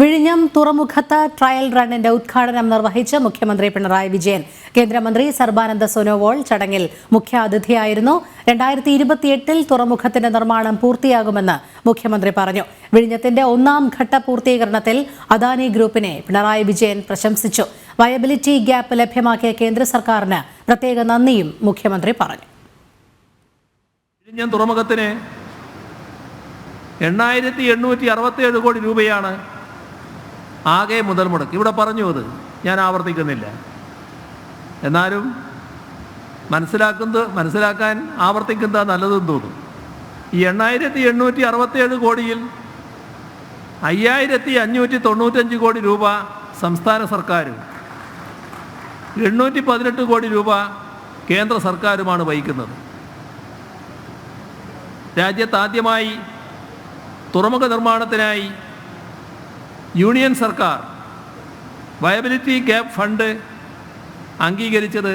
വിഴിഞ്ഞം തുറമുഖത്ത് ട്രയൽ റണ്ണിന്റെ ഉദ്ഘാടനം നിർവഹിച്ച് മുഖ്യമന്ത്രി പിണറായി വിജയൻ. കേന്ദ്രമന്ത്രി സർബാനന്ദ സോനോവാൾ ചടങ്ങിൽ മുഖ്യാതിഥിയായിരുന്നു. രണ്ടായിരത്തി ഇരുപത്തിയെട്ടിൽ തുറമുഖത്തിന്റെ നിർമ്മാണം പൂർത്തിയാകുമെന്ന് മുഖ്യമന്ത്രി പറഞ്ഞു. വിഴിഞ്ഞത്തിന്റെ ഒന്നാം ഘട്ട പൂർത്തീകരണത്തിൽ അദാനി ഗ്രൂപ്പിനെ പിണറായി വിജയൻ പ്രശംസിച്ചു. വയബിലിറ്റി ഗ്യാപ്പ് ലഭ്യമാക്കിയ കേന്ദ്ര സർക്കാരിന് പ്രത്യേക നന്ദിയും മുഖ്യമന്ത്രി പറഞ്ഞു. വിഴിഞ്ഞം തുറമുഖത്തിന് എണ്ണായിരത്തി എണ്ണൂറ്റി അറുപത്തി ഏഴ് കോടി രൂപയാണ് ആകെ മുതൽ മുടക്ക്. ഇവിടെ പറഞ്ഞു അത് ഞാൻ ആവർത്തിക്കുന്നില്ല. എന്നാലും മനസ്സിലാക്കുന്നത് മനസ്സിലാക്കാൻ ആവർത്തിക്കുന്നത് നല്ലതെന്ന് തോന്നും. ഈ എണ്ണായിരത്തി എണ്ണൂറ്റി അറുപത്തേഴ് കോടിയിൽ അയ്യായിരത്തി അഞ്ഞൂറ്റി തൊണ്ണൂറ്റഞ്ച് കോടി രൂപ സംസ്ഥാന സർക്കാരും എണ്ണൂറ്റി പതിനെട്ട് കോടി രൂപ കേന്ദ്ര സർക്കാരുമാണ് വഹിക്കുന്നത്. രാജ്യത്താദ്യമായി തുറമുഖ നിർമ്മാണത്തിനായി യൂണിയൻ സർക്കാർ വയബിലിറ്റി ഗ്യാപ്പ് ഫണ്ട് അംഗീകരിച്ചത്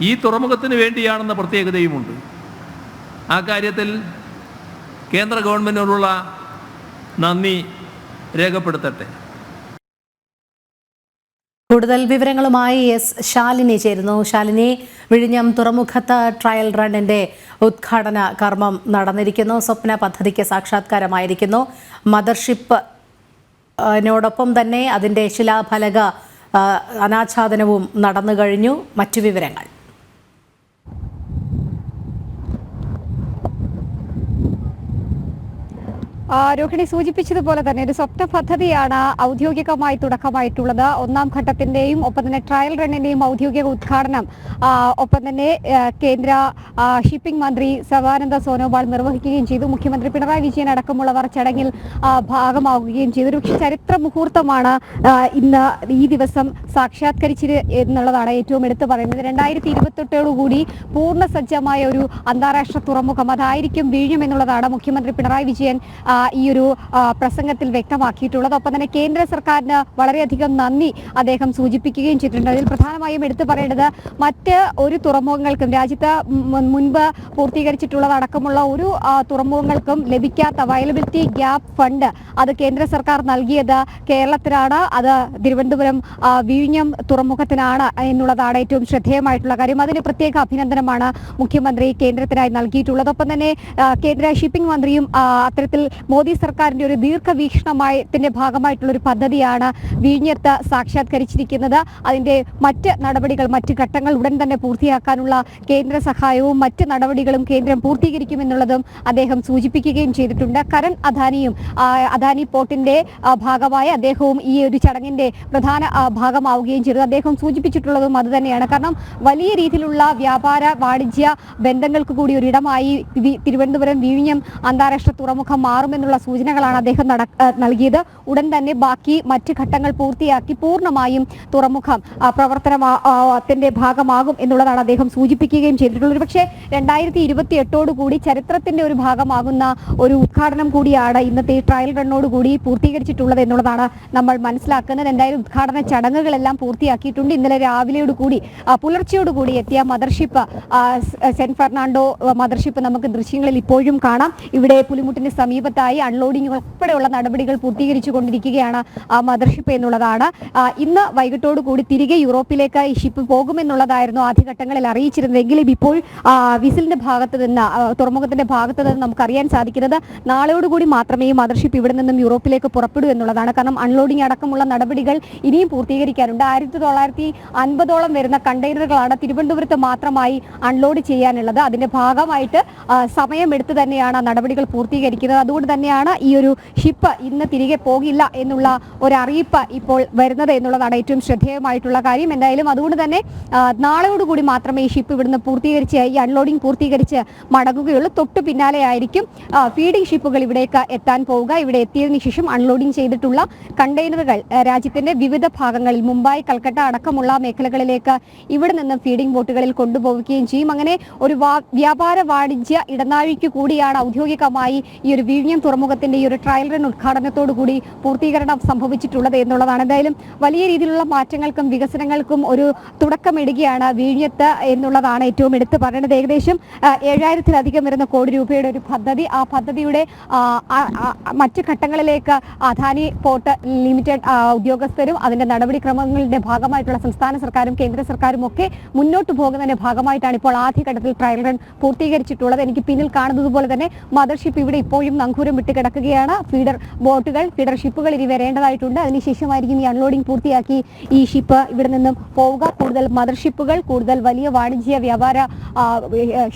ഈ തുറമുഖത്തിന് വേണ്ടിയാണെന്ന പ്രത്യേകതയുമുണ്ട്. ആ കാര്യത്തിൽ കേന്ദ്ര ഗവൺമെന്റിനോടുള്ള നന്ദി രേഖപ്പെടുത്തട്ടെ. കൂടുതൽ വിവരങ്ങളുമായി എസ് ശാലിനി ചേരുന്നു. ശാലിനി വിഴിഞ്ഞം തുറമുഖത്ത് ട്രയൽ റണ്ണിന്റെ ഉദ്ഘാടന കർമ്മം നടന്നിരിക്കുന്നു. സ്വപ്ന പദ്ധതിക്ക് സാക്ഷാത്കാരമായിരിക്കുന്നു. മദർഷിപ്പ് നോടൊപ്പം തന്നെ അതിന്റെ ശിലാഫലക അനാച്ഛാദനവും നടന്നു കഴിഞ്ഞു. മറ്റു വിവരങ്ങൾ. രോഹിണി സൂചിപ്പിച്ചതുപോലെ തന്നെ ഒരു സ്വപ്ന പദ്ധതിയാണ് ഔദ്യോഗികമായി തുടക്കമായിട്ടുള്ളത്. ഒന്നാം ഘട്ടത്തിന്റെയും ഒപ്പം തന്നെ ട്രയൽ റണ്ണിന്റെയും ഔദ്യോഗിക ഉദ്ഘാടനം ഒപ്പം തന്നെ കേന്ദ്ര ഷിപ്പിംഗ് മന്ത്രി സർവാനന്ദ സോനോവാൾ നിർവഹിക്കുകയും ചെയ്തു. മുഖ്യമന്ത്രി പിണറായി വിജയൻ അടക്കമുള്ളവർ ചടങ്ങിൽ ഭാഗമാകുകയും ചെയ്തു. ഒരു ചരിത്ര മുഹൂർത്തമാണ് ഇന്ന് ഈ ദിവസം സാക്ഷാത്കരിച്ചത് എന്നുള്ളതാണ് ഏറ്റവും എടുത്തു പറയുന്നത്. രണ്ടായിരത്തി ഇരുപത്തെട്ടോടുകൂടി പൂർണസജ്ജമായ ഒരു അന്താരാഷ്ട്ര തുറമുഖം അതായിരിക്കും വീഴുമെന്നുള്ളതാണ് മുഖ്യമന്ത്രി പിണറായി വിജയൻ ഈ ഒരു പ്രസംഗത്തിൽ വ്യക്തമാക്കിയിട്ടുള്ളത്. ഒപ്പം തന്നെ കേന്ദ്ര സർക്കാരിന് വളരെയധികം നന്ദി അദ്ദേഹം സൂചിപ്പിക്കുകയും ചെയ്തിട്ടുണ്ട്. അതിൽ പ്രധാനമായും എടുത്തു പറയേണ്ടത് മറ്റ് ഒരു തുറമുഖങ്ങൾക്കും രാജ്യത്ത് മുൻപ് പൂർത്തീകരിച്ചിട്ടുള്ളതടക്കമുള്ള ഒരു തുറമുഖങ്ങൾക്കും ലഭിക്കാത്ത അവൈലബിലിറ്റി ഗ്യാപ്പ് ഫണ്ട് അത് കേന്ദ്ര സർക്കാർ നൽകിയത് കേരളത്തിലാണ്. അത് തിരുവനന്തപുരം വിഴിഞ്ഞം തുറമുഖത്തിനാണ് എന്നുള്ളതാണ് ഏറ്റവും ശ്രദ്ധേയമായിട്ടുള്ള കാര്യം. അതിന് പ്രത്യേക അഭിനന്ദനമാണ് മുഖ്യമന്ത്രി കേന്ദ്രത്തിനായി നൽകിയിട്ടുള്ളത്. ഒപ്പം തന്നെ കേന്ദ്ര ഷിപ്പിംഗ് മന്ത്രിയും അത്തരത്തിൽ മോദി സർക്കാരിന്റെ ഒരു ദീർഘവീക്ഷണമായതിന്റെ ഭാഗമായിട്ടുള്ള ഒരു പദ്ധതിയാണ് വിഴിഞ്ഞത്ത് സാക്ഷാത്കരിച്ചിരിക്കുന്നത്. അതിന്റെ മറ്റ് നടപടികൾ മറ്റ് ഘട്ടങ്ങൾ ഉടൻ തന്നെ പൂർത്തിയാക്കാനുള്ള കേന്ദ്ര സഹായവും മറ്റ് നടപടികളും കേന്ദ്രം പൂർത്തീകരിക്കുമെന്നുള്ളതും അദ്ദേഹം സൂചിപ്പിക്കുകയും ചെയ്തിട്ടുണ്ട്. കരൺ അദാനിയും അദാനി പോർട്ടിന്റെ ഭാഗമായി അദ്ദേഹവും ഈ ഒരു ചടങ്ങിന്റെ പ്രധാന ഭാഗമാവുകയും ചെയ്തു. അദ്ദേഹം സൂചിപ്പിച്ചിട്ടുള്ളതും അതുതന്നെയാണ് കാരണം വലിയ രീതിയിലുള്ള വ്യാപാര വാണിജ്യ ബന്ധങ്ങൾക്ക് കൂടി ഒരിടമായി തിരുവനന്തപുരം വിഴിഞ്ഞം അന്താരാഷ്ട്ര തുറമുഖം മാറുമെന്നുള്ള സൂചനകളാണ് അദ്ദേഹം നൽകിയത്. ഉടൻ തന്നെ ബാക്കി മറ്റ് ഘട്ടങ്ങൾ പൂർത്തിയാക്കി പൂർണമായും തുറമുഖം പ്രവർത്തനത്തിന്റെ ഭാഗമാകും എന്നുള്ളതാണ് അദ്ദേഹം സൂചിപ്പിക്കുകയും ചെയ്തിട്ടുള്ളത്. ഒരുപക്ഷെ രണ്ടായിരത്തി ഇരുപത്തി എട്ടോടുകൂടി ചരിത്രത്തിന്റെ ഒരു ഭാഗമാകുന്ന ഒരു ഉദ്ഘാടനം കൂടിയാണ് ഇന്നത്തെ ട്രയൽ ട്രയൽ റണ്ണോടുകൂടി പൂർത്തീകരിച്ചിട്ടുള്ളത് എന്നുള്ളതാണ് നമ്മൾ മനസ്സിലാക്കുന്നത്. എന്തായാലും ഉദ്ഘാടന ചടങ്ങുകളെല്ലാം പൂർത്തിയാക്കിയിട്ടുണ്ട്. ഇന്നലെ രാവിലെയോട് കൂടി പുലർച്ചയോട് കൂടി എത്തിയ മദർഷിപ്പ് സെന്റ് ഫെർണാണ്ടോ മദർഷിപ്പ് നമുക്ക് ദൃശ്യങ്ങളിൽ ഇപ്പോഴും കാണാം. ഇവിടെ പുലിമുട്ടിന് സമീപത്തായി അൺലോഡിംഗ് ഉൾപ്പെടെയുള്ള നടപടികൾ പൂർത്തീകരിച്ചു കൊണ്ടിരിക്കുകയാണ് ആ മദർഷിപ്പ് എന്നുള്ളതാണ്. ഇന്ന് വൈകിട്ടോടു കൂടി തിരികെ യൂറോപ്പിലേക്ക് ഈ ഷിപ്പ് പോകുമെന്നുള്ളതായിരുന്നു ആദ്യഘട്ടങ്ങളിൽ അറിയിച്ചിരുന്നതെങ്കിലും ഇപ്പോൾ വിസിലിന്റെ ഭാഗത്ത് നിന്ന് തുറമുഖത്തിന്റെ ഭാഗത്ത് നിന്ന് നമുക്ക് അറിയാൻ സാധിക്കുന്നത് നാളെയോടുകൂടി മാത്രമേ ഈ മദർഷിപ്പ് ഇവിടെ നിന്നും യൂറോപ്പിലേക്ക് പുറപ്പെടൂ എന്നുള്ളതാണ്. കാരണം അൺലോഡിംഗ് അടക്കമുള്ള നടപടികൾ ഇനിയും പൂർത്തീകരിക്കാനുണ്ട്. ആയിരത്തി തൊള്ളായിരത്തി അൻപതോളം വരുന്ന കണ്ടെയ്നറുകളാണ് തിരുവനന്തപുരത്ത് മാത്രമായി അൺലോഡ് ചെയ്യാനുള്ളത്. അതിന്റെ ഭാഗമായിട്ട് സമയമെടുത്ത് തന്നെയാണ് നടപടികൾ പൂർത്തീകരിക്കുന്നത്. അതുകൊണ്ട് തന്നെയാണ് ഈ ഒരു ഷിപ്പ് ഇന്ന് തിരികെ പോകില്ല എന്നുള്ള ഒരറിയിപ്പ് ഇപ്പോൾ വരുന്നത് എന്നുള്ളതാണ് ഏറ്റവും ശ്രദ്ധേയമായിട്ടുള്ള കാര്യം. എന്തായാലും അതുകൊണ്ട് തന്നെ നാളെയോടുകൂടി മാത്രമേ ഈ ഷിപ്പ് ഇവിടുന്ന് പൂർത്തീകരിച്ച് ഈ അൺലോഡിംഗ് പൂർത്തീകരിച്ച് മടങ്ങുകയുള്ളൂ. തൊട്ട് പിന്നാലെ ആയിരിക്കും ഫീഡിംഗ് ഷിപ്പുകൾ ഇവിടേക്ക് എത്താൻ പോവുക. ഇവിടെ എത്തിയതിനു ശേഷം അൺലോഡിംഗ് ചെയ്തിട്ടുള്ള കണ്ടെയ്നറുകൾ രാജ്യത്തിന്റെ വിവിധ ഭാഗങ്ങളിൽ മുംബൈ കൽക്കട്ട അടക്കമുള്ള മേഖലകളിലേക്ക് ഇവിടെ നിന്ന് ഫീഡിംഗ് ബോട്ടുകളിൽ കൊണ്ടുപോവുകയും ചെയ്യും. അങ്ങനെ ഒരു വ്യാപാര വാണിജ്യ ഇടനാഴിക്ക് കൂടിയാണ് ഔദ്യോഗികമായി ഈ ഒരു വിഴിഞ്ഞം തുറമുഖത്തിന്റെ ഈ ഒരു ട്രയൽ റൺ ഉദ്ഘാടനത്തോടു കൂടി പൂർത്തീകരണം സംഭവിച്ചിട്ടുള്ളത് എന്നുള്ളതാണ്. എന്തായാലും വലിയ രീതിയിലുള്ള മാറ്റങ്ങൾക്കും വികസനങ്ങൾക്കും ഒരു തുടക്കമിടുകയാണ് വിഴിഞ്ഞത്ത് എന്നുള്ളതാണ് ഏറ്റവും എടുത്തു പറയുന്നത് ഏകദേശം ഏഴായിരത്തിലധികം വരുന്ന കോടി രൂപയുടെ ഒരു പദ്ധതി. ആ പദ്ധതിയുടെ മറ്റ് ഘട്ടങ്ങളിലേക്ക് അദാനി പോർട്ട് ലിമിറ്റഡ് ഉദ്യോഗസ്ഥരും അതിന്റെ നടപടിക്രമങ്ങളുടെ ഭാഗമായിട്ടുള്ള സംസ്ഥാന സർക്കാരും കേന്ദ്ര സർക്കാരും ഒക്കെ മുന്നോട്ട് പോകുന്നതിന്റെ ഭാഗമായിട്ടാണ് ഇപ്പോൾ ആദ്യഘട്ടത്തിൽ ട്രയൽ റൺ പൂർത്തീകരിച്ചിട്ടുള്ളത്. എനിക്ക് പിന്നിൽ കാണുന്നത് പോലെ തന്നെ മദർഷിപ്പ് ഇവിടെ ഇപ്പോഴും നങ്കൂരം വിട്ട് കിടക്കുകയാണ്. ഫീഡർ ബോട്ടുകൾ ഫീഡർ ഷിപ്പുകൾ ഇനി വരേണ്ടതായിട്ടുണ്ട്. അതിനുശേഷമായിരിക്കും ഈ അൺലോഡിംഗ് പൂർത്തിയാക്കി ഈ ഷിപ്പ് ഇവിടെ നിന്നും പോവുക. കൂടുതൽ മദർ ഷിപ്പുകൾ കൂടുതൽ വലിയ വാണിജ്യ വ്യാപാര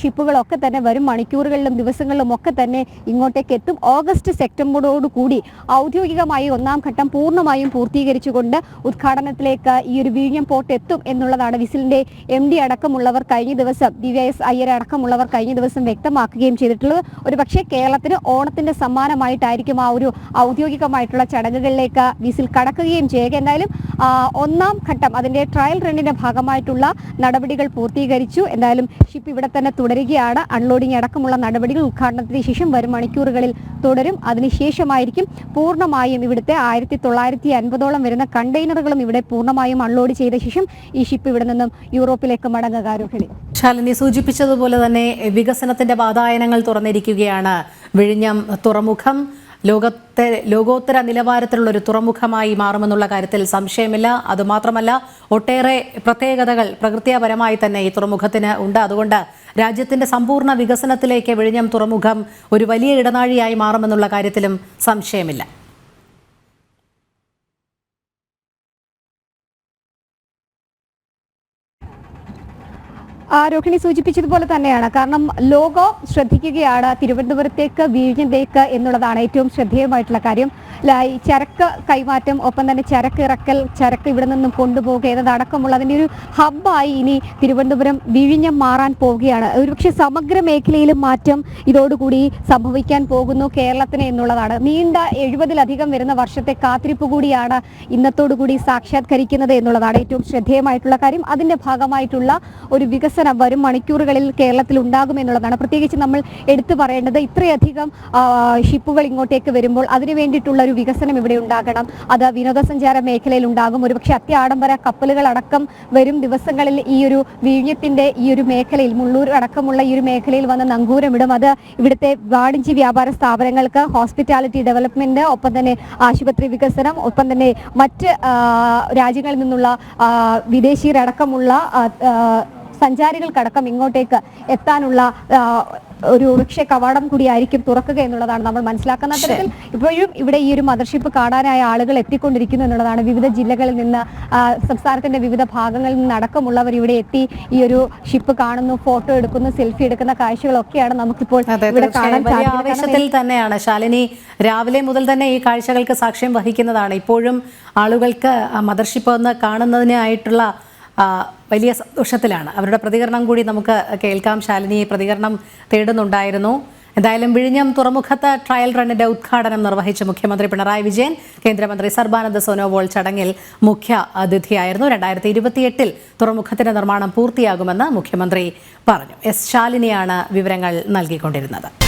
ഷിപ്പുകളൊക്കെ തന്നെ വരും. മണിക്കൂറുകളിലും ദിവസങ്ങളിലും ഒക്കെ തന്നെ ഇങ്ങോട്ടേക്ക് എത്തും. ഓഗസ്റ്റ് സെപ്റ്റംബറോട് കൂടി ഔദ്യോഗികമായി ഒന്നാം ഘട്ടം പൂർണമായും പൂർത്തീകരിച്ചുകൊണ്ട് ഉദ്ഘാടനത്തിലേക്ക് ഈ ഒരു വിഴിഞ്ഞം പോർട്ട് എത്തും എന്നുള്ളതാണ് വിസിലിന്റെ എം ഡി അടക്കമുള്ളവർ കഴിഞ്ഞ ദിവസം ദിവ്യ എസ് അയ്യർ അടക്കമുള്ളവർ കഴിഞ്ഞ ദിവസം വ്യക്തമാക്കുകയും ചെയ്തിട്ടുള്ളത്. ഒരു പക്ഷേ കേരളത്തിന് ഓണത്തിന്റെ സമ്മാനമായിട്ടായിരിക്കും ആ ഒരു ഔദ്യോഗികമായിട്ടുള്ള ചടങ്ങുകളിലേക്ക് വിസിൽ കടക്കുകയും ചെയ്യുക. എന്തായാലും ഒന്നാം ഘട്ടം അതിന്റെ ട്രയൽ റണ്ണിന്റെ ഭാഗമായിട്ടുള്ള നടപടികൾ പൂർത്തീകരിച്ചു. എന്തായാലും ഷിപ്പ് ഇവിടെ തന്നെ തുടരുകയാണ്. അൺലോഡിംഗ് അടക്കമുള്ള നടപടികൾ ഉദ്ഘാടനത്തിന് ശേഷം വരും മണിക്കൂറുകളിൽ തുടരും. അതിനുശേഷമായിരിക്കും പൂർണമായും ഇവിടുത്തെ ആയിരത്തി തൊള്ളായിരത്തി അൻപതോളം വരുന്ന കണ്ടെയ്നറുകളും ഇവിടെ പൂർണമായും അൺലോഡ് ചെയ്ത ശേഷം ഈ ഷിപ്പ് ഇവിടെ നിന്നും യൂറോപ്പിലേക്ക് മടങ്ങുക രോഹിണി. ശാലിനി സൂചിപ്പിച്ചതുപോലെ തന്നെ വികസനത്തിന്റെ വാതായനങ്ങൾ തുറന്നിരിക്കുകയാണ്. വിഴിഞ്ഞം തുറമുഖം. ലോകത്തെ ലോകോത്തര നിലവാരത്തിലുള്ള ഒരു തുറമുഖമായി മാറുമെന്നുള്ള കാര്യത്തിൽ സംശയമില്ല. അതുമാത്രമല്ല ഒട്ടേറെ പ്രത്യേകതകൾ പ്രകൃത്യാപരമായി തന്നെ ഈ തുറമുഖത്തിന് ഉണ്ട്. അതുകൊണ്ട് രാജ്യത്തിന്റെ സമ്പൂർണ വികസനത്തിലേക്ക് വിഴിഞ്ഞം തുറമുഖം ഒരു വലിയ ഇടനാഴിയായി മാറുമെന്നുള്ള കാര്യത്തിലും സംശയമില്ല. രോഹിണി സൂചിപ്പിച്ചതുപോലെ തന്നെയാണ്. കാരണം ലോകം ശ്രദ്ധിക്കുകയാണ് തിരുവനന്തപുരത്തേക്ക് വിഴിഞ്ഞത്തേക്ക് എന്നുള്ളതാണ് ഏറ്റവും ശ്രദ്ധേയമായിട്ടുള്ള കാര്യം. ഈ ചരക്ക് കൈമാറ്റം ഒപ്പം തന്നെ ചരക്ക് ഇറക്കൽ ചരക്ക് ഇവിടെ നിന്നും കൊണ്ടുപോകുക എന്നതടക്കമുള്ള അതിന്റെ ഒരു ഹബ്ബായി ഇനി തിരുവനന്തപുരം വിഴിഞ്ഞം മാറാൻ പോവുകയാണ്. ഒരുപക്ഷെ സമഗ്ര മേഖലയിലും മാറ്റം ഇതോടുകൂടി സംഭവിക്കാൻ പോകുന്നു കേരളത്തിന് എന്നുള്ളതാണ്. നീണ്ട എഴുപതിലധികം വരുന്ന വർഷത്തെ കാത്തിരിപ്പ് കൂടിയാണ് ഇന്നത്തോടുകൂടി സാക്ഷാത്കരിക്കുന്നത് എന്നുള്ളതാണ് ഏറ്റവും ശ്രദ്ധേയമായിട്ടുള്ള കാര്യം. അതിന്റെ ഭാഗമായിട്ടുള്ള ഒരു വികസനം വരും മണിക്കൂറുകളിൽ കേരളത്തിൽ ഉണ്ടാകും എന്നുള്ളതാണ്. പ്രത്യേകിച്ച് നമ്മൾ എടുത്തു പറയേണ്ടത് ഇത്രയധികം ഷിപ്പുകൾ ഇങ്ങോട്ടേക്ക് വരുമ്പോൾ അതിനു വേണ്ടിയിട്ടുള്ള ഒരു വികസനം ഇവിടെ ഉണ്ടാകണം. അത് വിനോദസഞ്ചാര മേഖലയിൽ ഉണ്ടാകും. ഒരുപക്ഷെ അത്യാഡംബര കപ്പലുകൾ അടക്കം വരും ദിവസങ്ങളിൽ ഈ ഒരു വിഴിഞ്ഞത്തിന്റെ ഈ ഒരു മേഖലയിൽ മുള്ളൂർ അടക്കമുള്ള ഈ ഒരു മേഖലയിൽ വന്ന് നങ്കൂരമിടും. അത് ഇവിടുത്തെ വാണിജ്യ വ്യാപാര സ്ഥാപനങ്ങൾക്ക് ഹോസ്പിറ്റാലിറ്റി ഡെവലപ്മെന്റ് ഒപ്പം തന്നെ ആശുപത്രി വികസനം ഒപ്പം തന്നെ മറ്റ് രാജ്യങ്ങളിൽ നിന്നുള്ള വിദേശീയരടക്കമുള്ള സഞ്ചാരികൾക്കടക്കം ഇങ്ങോട്ടേക്ക് എത്താനുള്ള ഒരു വൃക്ഷ കവാടം കൂടിയായിരിക്കും തുറക്കുക എന്നുള്ളതാണ് നമ്മൾ മനസ്സിലാക്കുന്ന തരത്തിൽ ഇപ്പോഴും ഇവിടെ ഈ ഒരു മദർഷിപ്പ് കാണാനായ ആളുകൾ എത്തിക്കൊണ്ടിരിക്കുന്നു എന്നുള്ളതാണ് വിവിധ ജില്ലകളിൽ നിന്ന് സംസ്ഥാനത്തിന്റെ വിവിധ ഭാഗങ്ങളിൽ നിന്ന് അടക്കമുള്ളവർ ഇവിടെ എത്തി ഈ ഒരു ഷിപ്പ് കാണുന്നു ഫോട്ടോ എടുക്കുന്നു സെൽഫി എടുക്കുന്ന കാഴ്ചകളൊക്കെയാണ് നമുക്കിപ്പോൾ ഇവിടെ കാണാൻ ആവേശത്തിൽ തന്നെയാണ് ശാലിനി രാവിലെ മുതൽ തന്നെ ഈ കാഴ്ചകൾക്ക് സാക്ഷ്യം വഹിക്കുന്നതാണ്. ഇപ്പോഴും ആളുകൾക്ക് മദർഷിപ്പ് ഒന്ന് കാണുന്നതിനായിട്ടുള്ള വലിയ സന്തോഷത്തിലാണ്. അവരുടെ പ്രതികരണം കൂടി നമുക്ക് കേൾക്കാം. ശാലിനി പ്രതികരണം തേടുന്നുണ്ടായിരുന്നു. എന്തായാലും വിഴിഞ്ഞം തുറമുഖത്ത് ട്രയൽ റണ്ണിന്റെ ഉദ്ഘാടനം നിർവഹിച്ച മുഖ്യമന്ത്രി പിണറായി വിജയൻ കേന്ദ്രമന്ത്രി സർബാനന്ദ സോനോവാൾ ചടങ്ങിൽ മുഖ്യ അതിഥിയായിരുന്നു. രണ്ടായിരത്തി ഇരുപത്തിയെട്ടിൽ തുറമുഖത്തിന്റെ നിർമ്മാണം പൂർത്തിയാകുമെന്ന് മുഖ്യമന്ത്രി പറഞ്ഞു. എസ് ശാലിനിയാണ് വിവരങ്ങൾ നൽകിക്കൊണ്ടിരുന്നത്.